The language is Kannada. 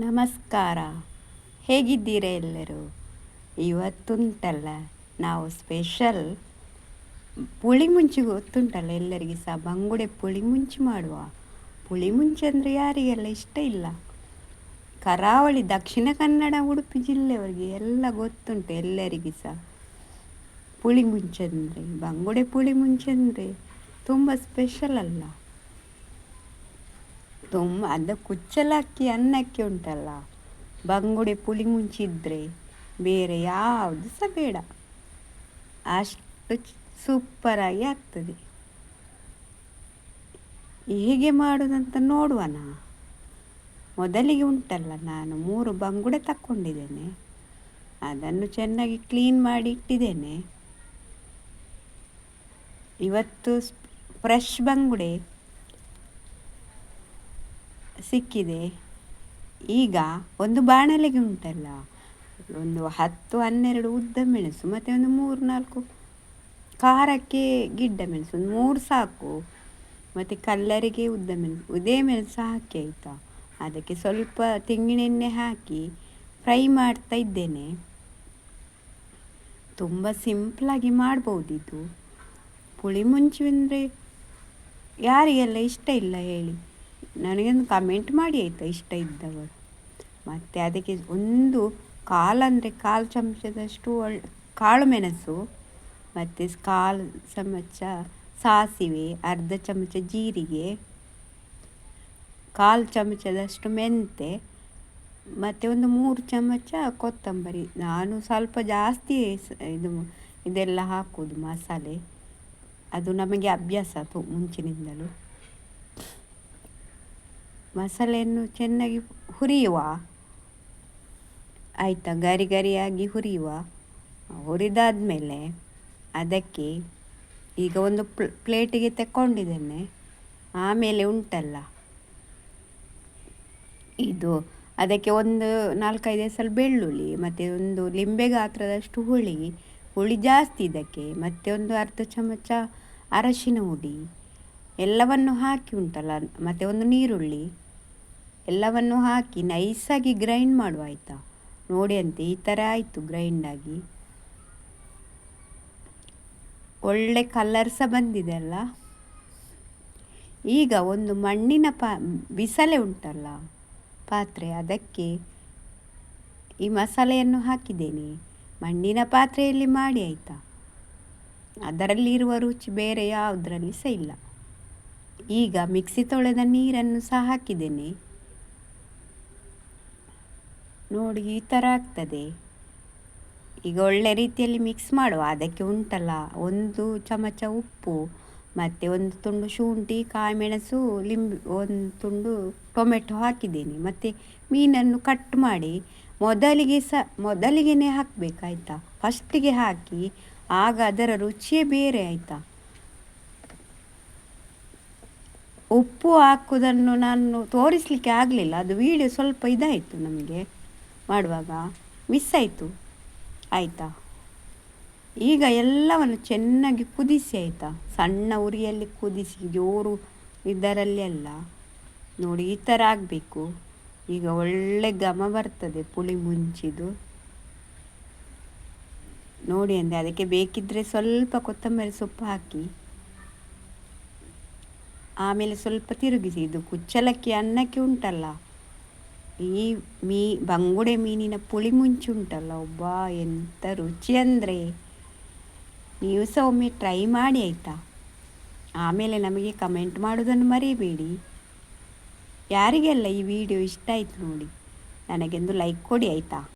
ನಮಸ್ಕಾರ. ಹೇಗಿದ್ದೀರಾ ಎಲ್ಲರೂ? ಇವತ್ತುಂಟಲ್ಲ, ನಾವು ಸ್ಪೆಷಲ್ ಪುಳಿ ಮುಂಚಿ ಗೊತ್ತುಂಟಲ್ಲ ಎಲ್ಲರಿಗೆ ಸಹ ಬಂಗುಡೆ ಪುಳಿ ಮುಂಚಿ ಮಾಡುವ. ಪುಳಿ ಮುಂಚಿ ಅಂದರೆ ಯಾರಿಗೆಲ್ಲ ಇಷ್ಟ ಇಲ್ಲ? ಕರಾವಳಿ, ದಕ್ಷಿಣ ಕನ್ನಡ, ಉಡುಪಿ ಜಿಲ್ಲೆಯವರಿಗೆ ಎಲ್ಲ ಗೊತ್ತುಂಟು ಎಲ್ಲರಿಗೆ ಸಹ. ಪುಳಿ ಮುಂಚೆ ಅಂದರೆ, ಬಂಗುಡೆ ಪುಳಿ ಮುಂಚೆ ತುಂಬ ಸ್ಪೆಷಲ್ ಅಲ್ಲ. ತುಂಬ, ಅದು ಕುಚ್ಚಲಕ್ಕಿ ಅನ್ನಕ್ಕೆ ಉಂಟಲ್ಲ, ಬಂಗುಡೆ ಪುಳಿ ಮುಂಚಿದ್ರೆ ಬೇರೆ ಯಾವುದು ಸಹ ಬೇಡ. ಅಷ್ಟು ಸೂಪರಾಗಿ ಆಗ್ತದೆ. ಹೇಗೆ ಮಾಡೋದಂತ ನೋಡುವನ? ಮೊದಲಿಗೆ ಉಂಟಲ್ಲ, ನಾನು ಮೂರು ಬಂಗುಡೆ ತಕ್ಕೊಂಡಿದ್ದೇನೆ. ಅದನ್ನು ಚೆನ್ನಾಗಿ ಕ್ಲೀನ್ ಮಾಡಿ ಇಟ್ಟಿದ್ದೇನೆ. ಇವತ್ತು ಫ್ರೆಶ್ ಬಂಗುಡೆ. ಸಿಕ್ಕಿದೆ. ಈಗ ಒಂದು ಬಾಣಲೆಗೆ ಉಂಟಲ್ಲ. ಒಂದು ಹತ್ತು, ಹನ್ನೆರಡು ಉದ್ದ ಮೆಣಸು, ಮತ್ತು ಒಂದು ಮೂರು, ನಾಲ್ಕು ಖಾರಕ್ಕೆ ಗಿಡ್ಡ ಮೆಣಸು, ಒಂದು ಮೂರು ಸಾಕು. ಮತ್ತು ಕಲ್ಲರಿಗೆ ಉದ್ದ ಮೆಣಸು, ಉದೇ ಮೆಣಸು ಹಾಕಿ ಆಯಿತಾ? ಅದಕ್ಕೆ ಸ್ವಲ್ಪ ತೆಂಗಿನೆಣ್ಣೆ ಹಾಕಿ ಫ್ರೈ ಮಾಡ್ತಾ ಇದ್ದೇನೆ. ತುಂಬ ಸಿಂಪ್ಲಾಗಿ ಮಾಡ್ಬೋದಿದು ಪುಳಿ ಮುಂಚೆ ಅಂದರೆ ಯಾರಿಗೆಲ್ಲ ಇಷ್ಟ ಇಲ್ಲ ಹೇಳಿ. ನನಗೊಂದು ಕಮೆಂಟ್ ಮಾಡಿ ಆಯಿತಾ, ಇಷ್ಟ ಇದ್ದವರು. ಮತ್ತು ಅದಕ್ಕೆ ಒಂದು ಕಾಲು ಅಂದರೆ ಕಾಲು ಚಮಚದಷ್ಟು ಒಳ್ಳೆ ಕಾಳು ಮೆಣಸು, ಮತ್ತು ಕಾಲು ಚಮಚ ಸಾಸಿವೆ, ಅರ್ಧ ಚಮಚ ಜೀರಿಗೆ, ಕಾಲು ಚಮಚದಷ್ಟು ಮೆಂತೆ, ಮತ್ತು ಒಂದು ಮೂರು ಚಮಚ ಕೊತ್ತಂಬರಿ. ನಾನು ಸ್ವಲ್ಪ ಜಾಸ್ತಿ ಇದು ಇದೆಲ್ಲ ಹಾಕೋದು ಮಸಾಲೆ. ಅದು ನಮಗೆ ಅಭ್ಯಾಸ ಮುಂಚಿನಿಂದಲೂ. ಮಸಾಲೆಯನ್ನು ಚೆನ್ನಾಗಿ ಹುರಿಯುವ. ಆಯಿತಾ? ಗರಿ ಗರಿಯಾಗಿ ಹುರಿಯುವ. ಹುರಿದಾದ್ಮೇಲೆ ಅದಕ್ಕೆ ಈಗ ಒಂದು ಪ್ಲೇಟಿಗೆ ತಕ್ಕೊಂಡಿದ್ದೇನೆ. ಆಮೇಲೆ ಉಂಟಲ್ಲ. ಇದು ಅದಕ್ಕೆ ಒಂದು ನಾಲ್ಕೈದು ಹೆಸರು ಬೆಳ್ಳುಳ್ಳಿ, ಮತ್ತು ಒಂದು ಲಿಂಬೆ ಗಾತ್ರದಷ್ಟು ಹುಳಿ. ಹುಳಿ ಜಾಸ್ತಿ ಇದಕ್ಕೆ, ಮತ್ತು ಒಂದು ಅರ್ಧ ಚಮಚ ಅರಶಿನ ಹುಡಿ. ಎಲ್ಲವನ್ನು ಹಾಕಿ ಉಂಟಲ್ಲ, ಮತ್ತು ಒಂದು ನೀರುಳ್ಳಿ. ಎಲ್ಲವನ್ನು ಹಾಕಿ ನೈಸಾಗಿ ಗ್ರೈಂಡ್ ಮಾಡುವ ಆಯಿತಾ? ನೋಡಿ ಅಂತೆ, ಈ ಥರ ಆಯಿತು ಗ್ರೈಂಡಾಗಿ ಒಳ್ಳೆ ಕಲರ್ ಸಹ ಬಂದಿದೆ ಅಲ್ಲ? ಈಗ ಒಂದು ಮಣ್ಣಿನ ಪಾ, ಬಿಸಲೆ ಉಂಟಲ್ಲ? ಪಾತ್ರೆ, ಅದಕ್ಕೆ ಈ ಮಸಾಲೆಯನ್ನು ಹಾಕಿದ್ದೇನೆ. ಮಣ್ಣಿನ ಪಾತ್ರೆಯಲ್ಲಿ ಮಾಡಿ ಆಯಿತಾ? ಅದರಲ್ಲಿರುವ ರುಚಿ ಬೇರೆ ಯಾವುದರಲ್ಲಿ ಸಹ ಇಲ್ಲ. ಈಗ ಮಿಕ್ಸಿ ತೊಳೆದ ನೀರನ್ನು ಸಹ ಹಾಕಿದ್ದೇನೆ. ನೋಡಿ ಈ ಥರ ಆಗ್ತದೆ. ಈಗ ಒಳ್ಳೆ ರೀತಿಯಲ್ಲಿ ಮಿಕ್ಸ್ ಮಾಡುವ. ಅದಕ್ಕೆ ಉಂಟಲ್ಲ, ಒಂದು ಚಮಚ ಉಪ್ಪು, ಮತ್ತು ಒಂದು ತುಂಡು ಶುಂಠಿ, ಕಾಯಿಮೆಣಸು, ಲಿಂಬೆ, ಒಂದು ತುಂಡು ಟೊಮೆಟೊ ಹಾಕಿದ್ದೇನೆ. ಮತ್ತು ಮೀನನ್ನು ಕಟ್ ಮಾಡಿ ಮೊದಲಿಗೆ ಸಹ ಮೊದಲಿಗೆ ಹಾಕಬೇಕಾಯ್ತಾ? ಫಸ್ಟಿಗೆ ಹಾಕಿ, ಆಗ ಅದರ ರುಚಿಯೇ ಬೇರೆ ಆಯಿತಾ? ಉಪ್ಪು ಹಾಕುವುದನ್ನು ನಾನು ತೋರಿಸಲಿಕ್ಕೆ ಆಗಲಿಲ್ಲ. ಅದು ವೀಡಿಯೋ ಸ್ವಲ್ಪ ಇದಾಯಿತು ನಮಗೆ. ಮಾಡುವಾಗ ಮಿಸ್ ಆಯಿತು. ಆಯಿತಾ? ಈಗ ಎಲ್ಲವನ್ನು ಚೆನ್ನಾಗಿ ಕುದಿಸಿ ಆಯಿತಾ? ಸಣ್ಣ ಉರಿಯಲ್ಲಿ ಕುದಿಸಿ, ಜೋರು ಇದರಲ್ಲಿ ಅಲ್ಲ. ನೋಡಿ, ಈ ಥರ ಆಗಬೇಕು. ಈಗ ಒಳ್ಳೆ ಘಮ ಬರ್ತದೆ ಪುಳಿ ಮುಂಚಿದು ನೋಡಿ ಅಂದರೆ ಅದಕ್ಕೆ ಬೇಕಿದ್ದರೆ ಸ್ವಲ್ಪ ಕೊತ್ತಂಬರಿ ಸೊಪ್ಪು ಹಾಕಿ. ಆಮೇಲೆ ಸ್ವಲ್ಪ ತಿರುಗಿಸಿ, ಇದು ಕುಚ್ಚಲಕ್ಕಿ ಅನ್ನಕ್ಕೆ ಉಂಟಲ್ಲ. ಈ ಮೀ, ಬಂಗುಡೆ ಮೀನಿನ ಪುಳಿ ಮುಂಚು ಉಂಟಲ್ಲ ಒಬ್ಬ ಎಂಥ ರುಚಿ ಅಂದರೆ. ನೀವು ಸಹ ಒಮ್ಮೆ ಟ್ರೈ ಮಾಡಿ ಆಯಿತಾ? ಆಮೇಲೆ ನಮಗೆ ಕಮೆಂಟ್ ಮಾಡೋದನ್ನು ಮರಿಬೇಡಿ. ಯಾರಿಗೆಲ್ಲ ಈ ವಿಡಿಯೋ ಇಷ್ಟ ಆಯಿತು ನೋಡಿ, ನನಗೆಂದು ಲೈಕ್ ಕೊಡಿ ಆಯಿತಾ?